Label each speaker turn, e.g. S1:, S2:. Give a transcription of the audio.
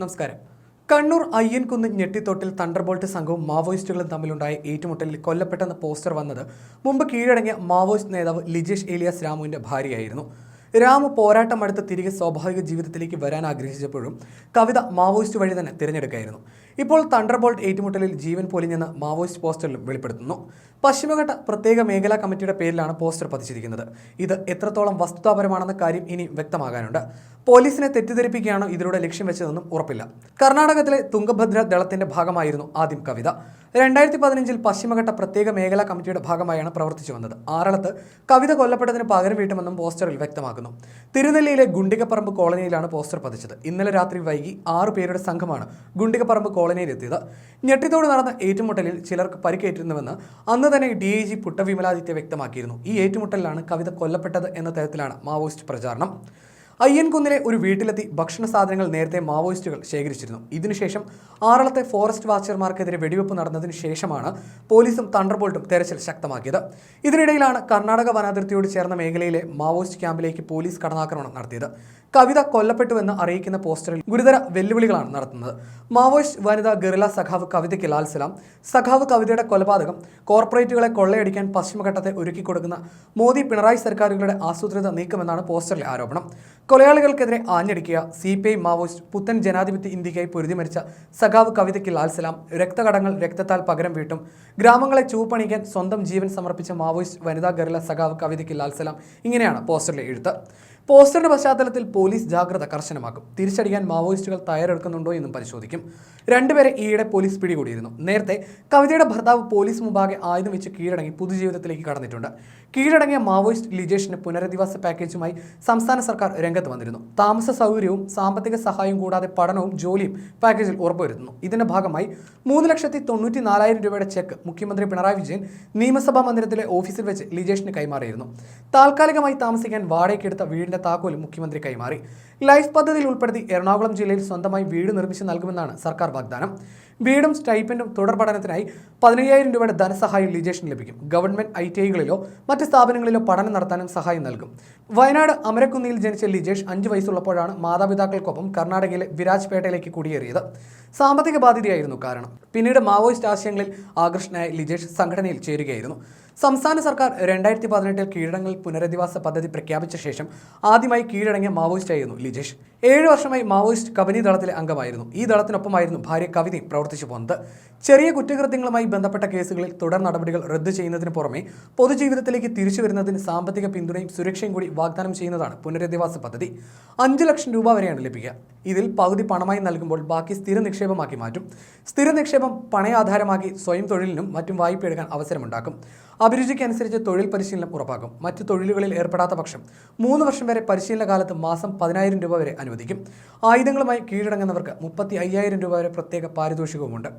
S1: നമസ്കാരം. കണ്ണൂർ അയ്യൻകുന്ന് ഞെട്ടിത്തോട്ടിൽ തണ്ടർബോൾട്ട് സംഘവും മാവോയിസ്റ്റുകളും തമ്മിലുണ്ടായ ഏറ്റുമുട്ടലിൽ കൊല്ലപ്പെട്ടെന്ന പോസ്റ്റർ വന്നത് മുമ്പ് കീഴടങ്ങിയ മാവോയിസ്റ്റ് നേതാവ് ലിജേഷ് ഏലിയാസ് രാമുവിന്റെ ഭാര്യയായിരുന്നു. രാമു പോരാട്ടം അടുത്ത് തിരികെ സ്വാഭാവിക ജീവിതത്തിലേക്ക് വരാൻ ആഗ്രഹിച്ചപ്പോഴും കവിത മാവോയിസ്റ്റ് വഴി തന്നെ തിരഞ്ഞെടുക്കായിരുന്നു. ഇപ്പോൾ തണ്ടർബോൾട്ട് ഏറ്റുമുട്ടലിൽ ജീവൻ പൊലിഞ്ഞെന്ന് മാവോയിസ്റ്റ് പോസ്റ്ററിലും വെളിപ്പെടുത്തുന്നു. പശ്ചിമഘട്ട പ്രത്യേക മേഖലാ കമ്മിറ്റിയുടെ പേരിലാണ് പോസ്റ്റർ പതിച്ചിരിക്കുന്നത്. ഇത് എത്രത്തോളം വസ്തുതാപരമാണെന്ന കാര്യം ഇനി വ്യക്തമാകാനുണ്ട്. പോലീസിനെ തെറ്റിദ്ധരിപ്പിക്കുകയാണോ ഇതിലൂടെ ലക്ഷ്യം വെച്ചതെന്നും ഉറപ്പില്ല. കർണാടകത്തിലെ തുംഗഭദ്ര ദളത്തിന്റെ ഭാഗമായിരുന്നു ആദ്യം കവിത. രണ്ടായിരത്തി പതിനഞ്ചിൽ പശ്ചിമഘട്ട പ്രത്യേക മേഖലാ കമ്മിറ്റിയുടെ ഭാഗമായാണ് പ്രവർത്തിച്ചു വന്നത്. ആറളത്ത് കവിത കൊല്ലപ്പെട്ടതിന് പകരം വീട്ടുമെന്നും പോസ്റ്ററിൽ വ്യക്തമാക്കുന്നു. തിരുനെല്ലിയിലെ ഗുണ്ടികപ്പറമ്പ് കോളനിയിലാണ് പോസ്റ്റർ പതിച്ചത്. ഇന്നലെ രാത്രി വൈകി ആറു പേരുടെ സംഘമാണ് ഗുണ്ടികപ്പറമ്പ് കോളനിയിലെത്തിയത്. ഞെട്ടിത്തോട് നടന്ന ഏറ്റുമുട്ടലിൽ ചിലർക്ക് പരിക്കേറ്റിരുന്നുവെന്ന് അന്ന് തന്നെ ഡി ഐ ജി പുട്ടവിമലാദിത്യ വ്യക്തമാക്കിയിരുന്നു. ഈ ഏറ്റുമുട്ടലിലാണ് കവിത കൊല്ലപ്പെട്ടത് എന്ന തരത്തിലാണ് മാവോയിസ്റ്റ് പ്രചാരണം. അയ്യൻകുന്നിലെ ഒരു വീട്ടിലെത്തി ഭക്ഷണ സാധനങ്ങൾ നേരത്തെ മാവോയിസ്റ്റുകൾ ശേഖരിച്ചിരുന്നു. ഇതിനുശേഷം ആറളത്തെ ഫോറസ്റ്റ് വാച്ചർമാർക്കെതിരെ വെടിവെപ്പ് നടന്നതിന് ശേഷമാണ് പോലീസും തണ്ടർബോൾട്ടും തെരച്ചിൽ ശക്തമാക്കിയത്. ഇതിനിടയിലാണ് കർണാടക വനാതിർത്തിയോട് ചേർന്ന മേഖലയിലെ മാവോയിസ്റ്റ് ക്യാമ്പിലേക്ക് പോലീസ് കടന്നാക്രമണം നടത്തിയത്. കവിത കൊല്ലപ്പെട്ടുവെന്ന് അറിയിക്കുന്ന പോസ്റ്ററിൽ ഗുരുതര വെല്ലുവിളികളാണ് നടത്തുന്നത്. മാവോയിസ്റ്റ് വനിതാ ഗറില സഖാവ് കവിതയ്ക്ക് ലാൽസലാം സഖാവ് കവിതയുടെ കൊലപാതകം കോർപ്പറേറ്റുകളെ കൊള്ളയടിക്കാൻ പശ്ചിമഘട്ടത്തെ ഒരുക്കിക്കൊടുക്കുന്ന മോദി പിണറായി സർക്കാരുകളുടെ ആസൂത്രിത നീക്കമെന്നാണ് പോസ്റ്ററിലെ ആരോപണം. കൊലയാളികൾക്കെതിരെ ആഞ്ഞടിക്കുക സി പി ഐ മാവോയിസ്റ്റ് പുത്തൻ ജനാധിപത്യ ഇന്ത്യക്കായി പൊരുതി മരിച്ച സഖാവ് കവിതയ്ക്ക് ലാൽസലാം രക്തകടങ്ങൾ രക്തത്താൽ പകരം വീട്ടും. ഗ്രാമങ്ങളെ ചൂപ്പണിക്കാൻ സ്വന്തം ജീവൻ സമർപ്പിച്ച മാവോയിസ്റ്റ് വനിതാ ഗറില സഖാവ് കവിതയ്ക്ക് ലാൽസലാം ഇങ്ങനെയാണ് പോസ്റ്ററിലെ എഴുത്ത്. പോസ്റ്ററിന്റെ പശ്ചാത്തലത്തിൽ പോലീസ് ജാഗ്രത കർശനമാക്കും. തിരിച്ചടിക്കാൻ മാവോയിസ്റ്റുകൾ തയ്യാറെടുക്കുന്നുണ്ടോ എന്നും പരിശോധിക്കും. രണ്ടുപേരെ ഈയിടെ പോലീസ് പിടികൂടിയിരുന്നു. നേരത്തെ കവിതയുടെ ഭർത്താവ് പോലീസ് മുമ്പാകെ ആയുധം വെച്ച് കീഴടങ്ങി പുതുജീവിതത്തിലേക്ക് കടന്നിട്ടുണ്ട്. കീഴടങ്ങിയ മാവോയിസ്റ്റ് ലിജേഷിന് പുനരധിവാസ പാക്കേജുമായി സംസ്ഥാന സർക്കാർ രംഗത്ത് വന്നിരുന്നു. താമസ സൗകര്യവും സാമ്പത്തിക സഹായവും കൂടാതെ പഠനവും ജോലിയും പാക്കേജിൽ ഉറപ്പുവരുത്തുന്നു. ഇതിന്റെ ഭാഗമായി മൂന്ന് ലക്ഷത്തി തൊണ്ണൂറ്റി നാലായിരം രൂപയുടെ ചെക്ക് മുഖ്യമന്ത്രി പിണറായി വിജയൻ നിയമസഭാ മന്ദിരത്തിലെ ഓഫീസിൽ വെച്ച് ലിജേഷിന് കൈമാറിയിരുന്നു. താൽക്കാലികമായി താമസിക്കാൻ വാടകയ്ക്കെടുത്ത വീടിന്റെ താക്കോലും മുഖ്യമന്ത്രി കൈമാറി. ലൈഫ് പദ്ധതിയിൽ ഉൾപ്പെടുത്തി എറണാകുളം ജില്ലയിൽ സ്വന്തമായി വീട് നിർമ്മിച്ച് നൽകുമെന്നാണ് സർക്കാർ വാഗ്ദാനം. വീടും സ്റ്റൈപ്പൻഡും തുടർ പഠനത്തിനായി പതിനയ്യായിരം രൂപയുടെ ധനസഹായം ലിജേഷന് ലഭിക്കും. ഗവൺമെന്റ് ഐ ടി ഐകളിലോ മറ്റ് സ്ഥാപനങ്ങളിലോ പഠനം നടത്താനും സഹായം നൽകും. വയനാട് അമരക്കുന്നിയിൽ ജനിച്ച ലിജേഷ് അഞ്ച് വയസ്സുള്ളപ്പോഴാണ് മാതാപിതാക്കൾക്കൊപ്പം കർണാടകയിലെ വിരാജ്പേട്ടയിലേക്ക് കുടിയേറിയത്. സാമ്പത്തിക ബാധ്യതയായിരുന്നു കാരണം. പിന്നീട് മാവോയിസ്റ്റ് ആശയങ്ങളിൽ ആകൃഷ്ണനായ ലിജേഷ് സംഘടനയിൽ ചേരുകയായിരുന്നു. സംസ്ഥാന സർക്കാർ രണ്ടായിരത്തി പതിനെട്ടിൽ കീഴടങ്ങൽ പുനരധിവാസ പദ്ധതി പ്രഖ്യാപിച്ച ശേഷം ആദ്യമായി കീഴടങ്ങിയ മാവോയിസ്റ്റ് ആയിരുന്നു ലിജേഷ്. ഏഴ് വർഷമായി മാവോയിസ്റ്റ് കബനി ദളത്തിലെ അംഗമായിരുന്നു. ഈ ദളത്തിനൊപ്പമായിരുന്നു ഭാര്യ കവിതയും പ്രവർത്തിച്ചു പോകുന്നത്. ചെറിയ കുറ്റകൃത്യങ്ങളുമായി ബന്ധപ്പെട്ട കേസുകളിൽ തുടർ നടപടികൾ റദ്ദു ചെയ്യുന്നതിന് പുറമെ പൊതുജീവിതത്തിലേക്ക് തിരിച്ചു വരുന്നതിന് സാമ്പത്തിക പിന്തുണയും സുരക്ഷയും കൂടി വാഗ്ദാനം ചെയ്യുന്നതാണ് പുനരധിവാസ പദ്ധതി. അഞ്ച് ലക്ഷം രൂപ വരെയാണ് ലഭിക്കുക. ഇതിൽ പകുതി പണമായി നൽകുമ്പോൾ ബാക്കി സ്ഥിര നിക്ഷേപമാക്കി മാറ്റും. സ്ഥിര നിക്ഷേപം പണയാധാരമാക്കി സ്വയം തൊഴിലിനും മറ്റും വായ്പ എടുക്കാൻ അവസരമുണ്ടാക്കും. അഭിരുചിക്കനുസരിച്ച് തൊഴിൽ പരിശീലനം ഉറപ്പാക്കും. മറ്റ് തൊഴിലുകളിൽ ഏർപ്പെടാത്ത പക്ഷം മൂന്ന് വർഷം വരെ പരിശീലന കാലത്ത് മാസം പതിനായിരം രൂപ വരെ അനുവദിക്കും. ആയുധങ്ങളുമായി കീഴടങ്ങുന്നവർക്ക് മുപ്പത്തി അയ്യായിരം രൂപ വരെ പ്രത്യേക പാരിതോഷികവുമുണ്ട്.